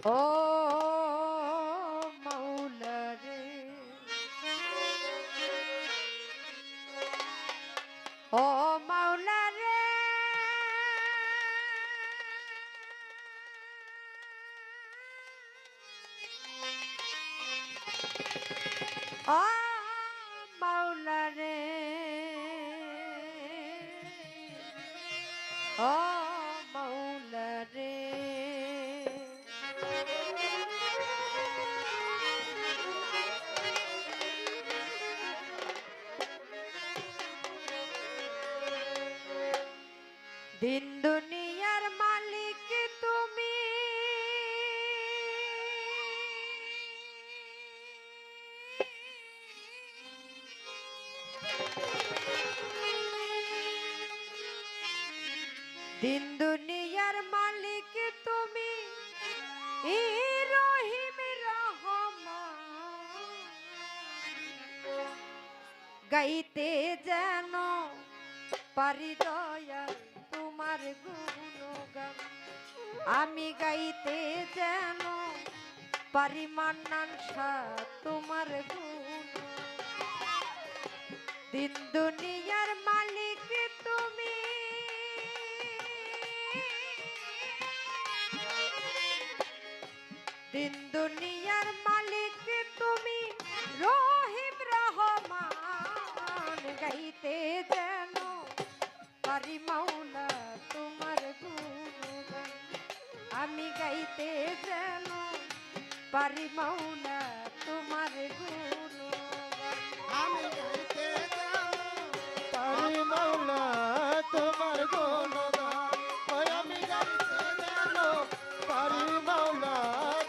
ও মাওলা রে ও মাওলা রে ও মাওলা রে ও দিন দুনিয়ার মালিক তুমি। দিন দুনিয়ার মালিক তুমি। রহিম রহমান। গাইতে যেন পারি তোমার গুণগান। আমি গাইতে যেন পারি মান্নান শাহ তোমার গুণ। দিন দুনিয়ার মালিক তুমি। দিন দুনিয়ার মালিক তুমি। রহিম রহমান, গাইতে যেন পারি মাওলা গাইতে যেন পারি মাওলা তোমার গুণগান আমি গাইতে পারি তোমার গুণগান আমি গাইতে যাব। পারি মাওলা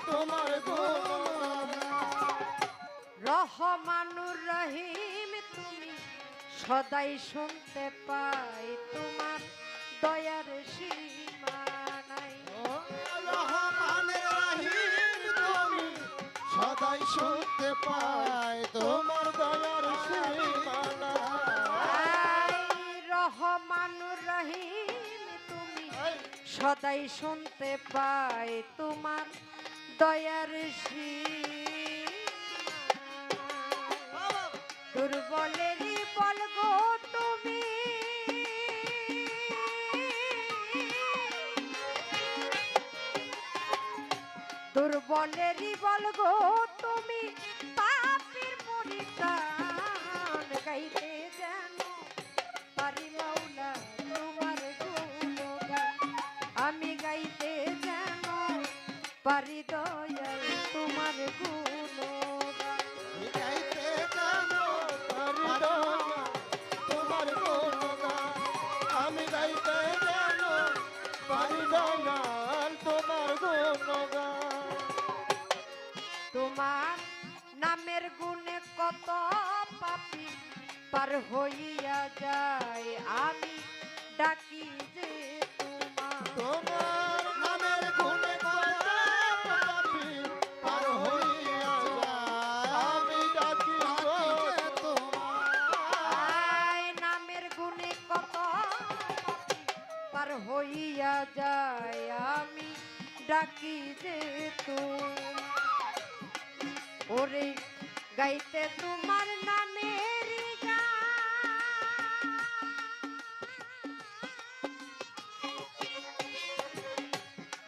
তোমার গুণগান রহমানুর রহিম তুমি সদাই শুনতে পাই তোমার দয়ার সীমা সদাই শুনতে পাই তোমার দয়ার সীমানা। আই রহমানুর রহিম তুমি সদাই শুনতে পাই তোমার দয়ার দুর্বলেরই বলগো দুর্বলেরই বল গো তুমি কত পাপি পার হইয়া যায় আমি ডাকি যে তোমার তোমার নামের গুণে কথা পাপি পার হইয়া যায় আমি ডাকি যে তোমার। নামের গুণে কত পাপী পার হইয়া যায় আমি ডাকি যে তোমার। ওরে গাইতে তোমার নামের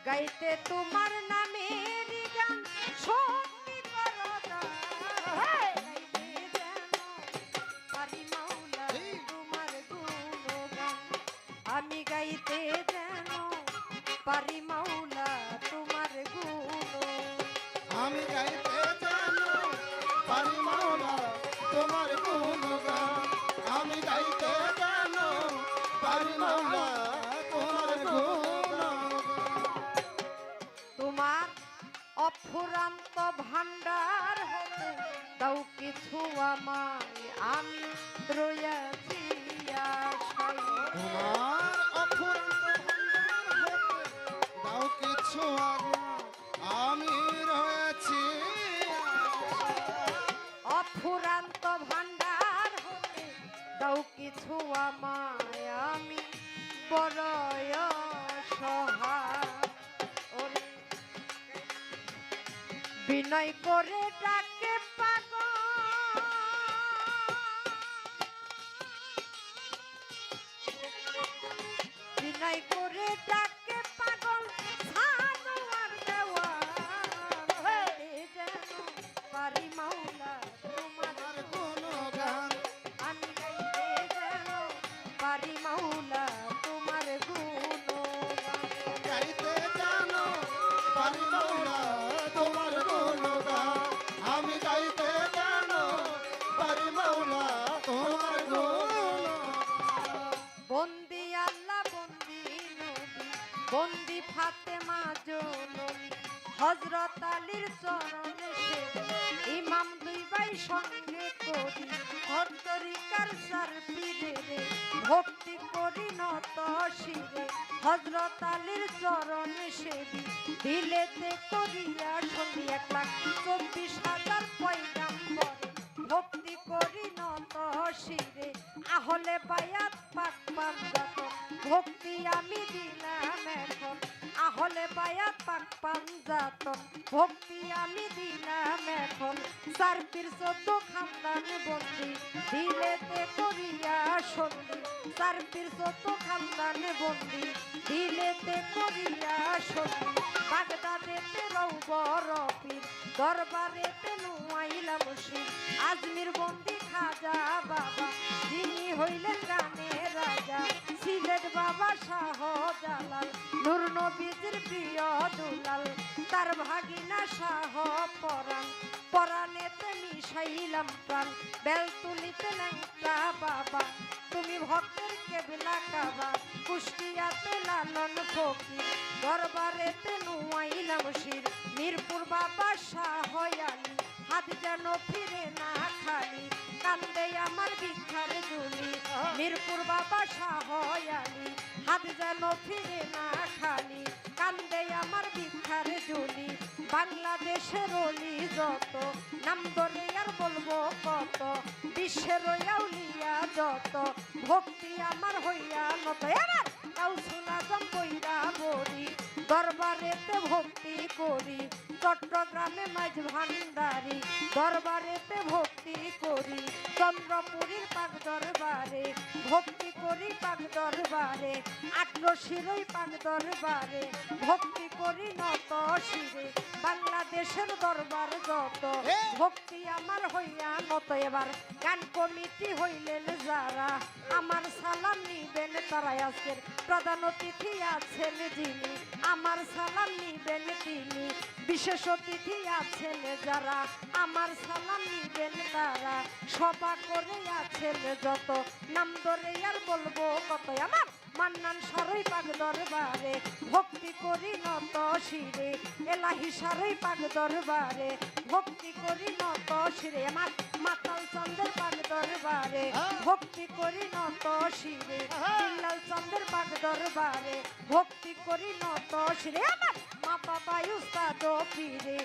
গাইতে তোমার নামের গান সত্যি করদা আমি গাইতে যেন পারি মাওলা তোমার গুণ আমি গাইতে পারি মাওলা তোমার গুণগান কিছু আমায় আমি বড় বিনয় করে ডাকে বিনয় করে ডাকে বন্দি আল্লাহ, বন্দি নবী, বন্দি ফাতেমা জননী হজরত আলীর চরণে সে ইমাম দুই ভাই সঙ্গে করি। পিরে রে? ভক্তি করি নত শিরে। হজরত আলীর চরণে সেবি। দিলেতে করিয়া সন্ধি এক চব্বিশ হাজার পয়গাম্বরে। ভক্তি করি নত শিরে। আহলে বায়াত পাক পাঞ্জাত ভক্তি আমি দিলাম এখন। আহলে বায়াত পাক পাঞ্জাত ভক্তি আমি দিলাম এখন। চার পীর চোদ্দ খানদান বন্দি, দিলেতে করিয়া সন্ধি। চার পীর চোদ্দ খানদান বন্দি, দিলেতে করিয়া সন্ধি। মুশির আজমির বন্দি খাজা বাবা, যিনি হইলেন গানের রাজা, সিলেট বাবা শাহ জালাল নূর নবীজির প্রিয় দুলাল, তার ভাগিনা শাহ পরাণ। পরাণেতে মিশাইলাম প্রাণ, বেল তুলিতে ন্যাংটা বাবা, তুমি ভক্তের কেবলা কাবা কুষ্টিয়াতে লালন ফকির, দরবারেতে নুয়াইলাম শির। মিরপুর বাবা শাহ আলী হাত যেন ফিরে না খালি, কান্দে আমার ভিক্ষার দুলি মিরপুর বাবা শাহ আলী হাত যেন ফিরে না খালি, কান্দে আমার ভিক্ষার দুলি বাংলাদেশের অলি যত, নাম ধরে আর বলব কত, বিশ্বের আউলিয়া যত, ভক্তি আমার হইয়া নত। এবার কাউসুলা জম্বইরা বলি, দরবারেতে ভক্তি করি চট্টগ্রামে মাঝ ভান্ডারি দরবারেতে ভক্তি করি। চন্দ্রপুরীর পাক দরবারে ভক্তি করি পাক দরবারে আট্রশিরই পাক দরবারে ভক্তি করি নত শিরে। বাংলাদেশের দরবার যত ভক্তি আমার হইয়া নত এবার। গান কমিটি হইলেন যারা আমার সালাম নিবেন তারা আজকের প্রধান অতিথি আছেন যিনি। আমার সালাম নিবেন তিনি। বিশেষ অতিথি আছেন যারা, আমার সালাম নিবেন তারা। সভা করে আছেন যত, নাম ধরে আর বলব কত। আমার মান্নান সারই পাক দরবারে, ভক্তি করি নত শিরে। এলাহি সারই পাক দরবারে, ভক্তি করি নত শিরে। আমার মাতাল চন্দ্রের পাক দরবারে, ভক্তি করি নত শিরে। বিল্লাল চন্দ্রের পাক দরবারে, ভক্তি করি নত শিরে। আমার বাবা উস্তাদ পীরে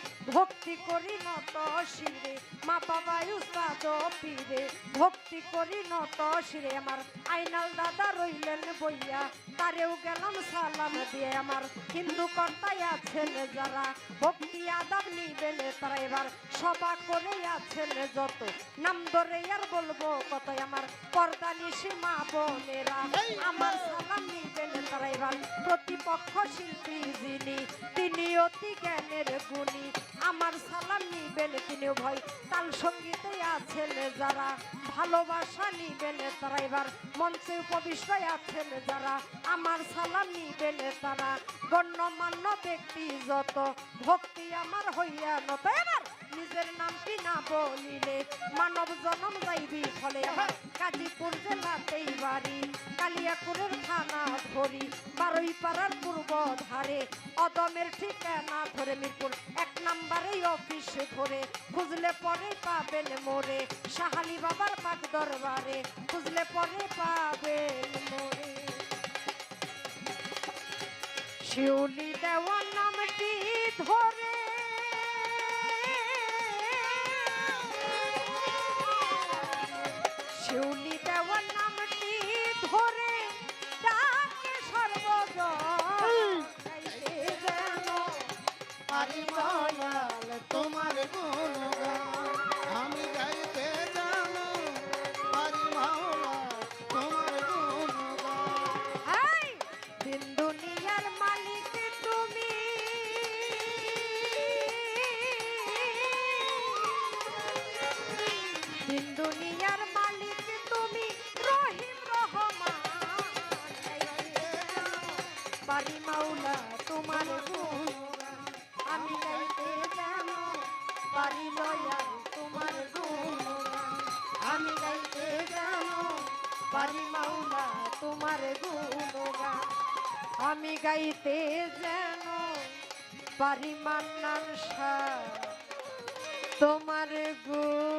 ভক্তি করি নত শিরে। মা বাবা উস্তাদ পীরে ভক্তি করি নত শিরে। আমার আইনাল দাদা রইলেন বইয়া তারেও গেলাম সালাম দিয়ে। আমার হিন্দু কর্তায় আছেন যারা ভক্তি আদাব নিবেন তারা। এবার সভা করে আছেন যত। নাম ধরে আর বলব কত আমার পর্দা নিশি মা বোনেরা। আমার সালাম নিবেন তারা। এবার প্রতিপক্ষ শিল্পী যিনি তিনি অতি জ্ঞানের গুণী। আমার সালাম নিবেন তিনিও ভয় তাল সঙ্গীতে আছেন যারা, ভালোবাসা নিবেন তারা। এবার মঞ্চে উপবিষ্ট আছেন যারা, আমার সালাম নিবেন তারা। গণ্যমান্য ব্যক্তি যত, ভক্তি আমার হইয়া নত। এবার নিজের নামটি না বলিলে মানব জনম যাইবি ফলে গাজীপুর জেলাতেই বাড়ি কালিয়াকুরের থানা ধরি। বারোই পাড়ার পূর্ব ধারে অদমের ঠিকানা ধরে মিরপুর। এক নাম্বারেই অফিস ধরে খুঁজলে পরে পাবেন মোরে সাহালি বাবার পাক দরবারে খুঁজলে পরে পাবেন মোরে শিউলি দেওয়ার নামটি ধরে দেওয়ার নামটি ধরে ডাকে সর্বজন? যেন পারি তোমার আমি গাইতে জানো, বাড়ি লয়া তোমার আমি গাইতে তোমার আমি গাইতে যেন পারি তোমার গুণ